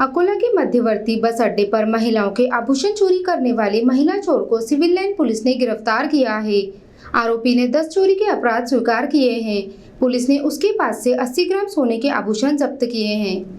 अकोला के मध्यवर्ती बस अड्डे पर महिलाओं के आभूषण चोरी करने वाले महिला चोर को सिविल लाइन पुलिस ने गिरफ़्तार किया है। आरोपी ने 10 चोरी के अपराध स्वीकार किए हैं। पुलिस ने उसके पास से 80 ग्राम सोने के आभूषण जब्त किए हैं।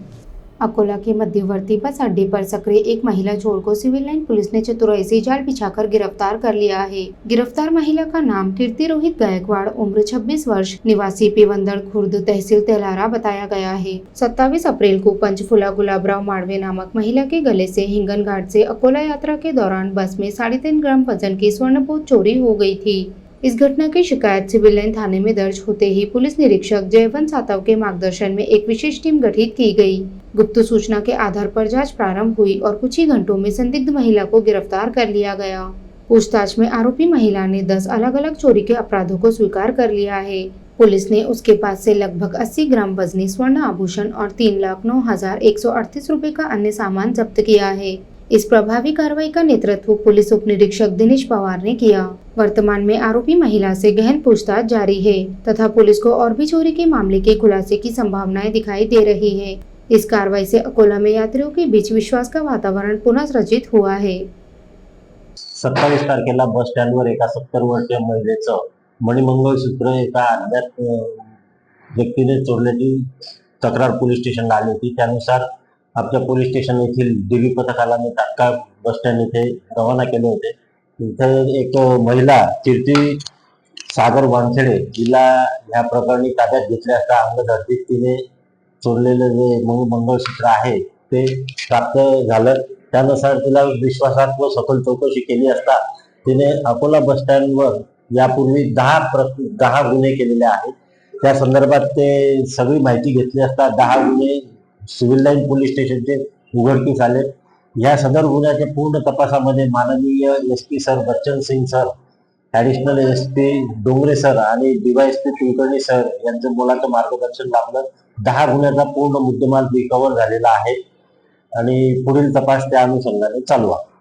अकोला के मध्यवर्ती बस अड्डे पर सक्रिय एक महिला चोर को सिविल लाइन पुलिस ने चतुराई से जाल बिछाकर गिरफ़्तार कर लिया है। गिरफ़्तार महिला का नाम कीर्ति रोहित गायकवाड़, उम्र 26 वर्ष, निवासी पेवंदर खुर्द तहसील तेलारा बताया गया है। 27 अप्रैल को पंचफुला गुलाबराव माड़वे नामक महिला के गले से हिंगन घाट से अकोला यात्रा के दौरान बस में साढ़े ग्राम वज़न की स्वर्णपोत चोरी हो गई थी। इस घटना की शिकायत सिविल लाइन थाने में दर्ज होते ही पुलिस निरीक्षक जयवंत सातव के मार्गदर्शन में एक विशेष टीम गठित की गई। गुप्त सूचना के आधार पर जाँच प्रारंभ हुई और कुछ ही घंटों में संदिग्ध महिला को गिरफ़्तार कर लिया गया। पूछताछ में आरोपी महिला ने 10 अलग अलग चोरी के अपराधों को स्वीकार कर लिया है। पुलिस ने उसके पास से लगभग 80 ग्राम वजनी, स्वर्ण आभूषण और तीन लाख नौ हज़ार एक सौ अड़तीस रूपए का अन्य सामान जब्त किया है। इस प्रभावी कार्रवाई का नेतृत्व पुलिस उप निरीक्षक दिनेश पवार ने किया। वर्तमान में आरोपी महिला से गहन पूछताछ जारी है तथा पुलिस को और भी चोरी के मामले के खुलासे की संभावनाएँ दिखाई दे रही है। इस कार्रवाई से अकोला में यात्रियों के बीच विश्वास का वातावरण पुनः सृजित हुआ है। सत्तावीस तारखेला बस स्टँडवर एका सत्तर वर्षीय महिलेचं मणिमंगळसूत्र एका अज्ञात व्यक्तीने चोरल्याची तक्रार पोलीस स्टेशनला आली होती. त्यानुसार आमच्या पोलीस स्टेशन येथील डीबी पथकाला मी तात्काळ बस स्टँड येथे रवाना केले होते. तिथे एक महिला कीर्ती सागर वानखेडे तिला ह्या प्रकरणी ताब्यात घेतले असता अंगधर्तीत तिने चोरलेलं जे मंगळसूत्र आहे ते प्राप्त झालं. त्यानुसार तिला विश्वासात व सखोल चौकशी केली असता तिने अकोला बस स्टँडवर यापूर्वी दहा प्र दहा गुन्हे केलेले आहेत. त्या संदर्भात ते सगळी माहिती घेतली असता दहा गुन्हे सिव्हिल लाईन पोलीस स्टेशनचे उघडकीस आले. या सदर गुन्ह्याच्या पूर्ण तपासामध्ये माननीय S P sir Bachchan Singh sir additional S P Dongre sir आणि डीवायएसपी कुलकर्णी सर यांचं मुलाचं मार्गदर्शन लाभलं. दहा गुन्ह्याचा पूर्ण मुद्देमाल रिकव्हर झालेला आहे. आणि पुढील तपास त्या अनुषंगाने चालू आहे.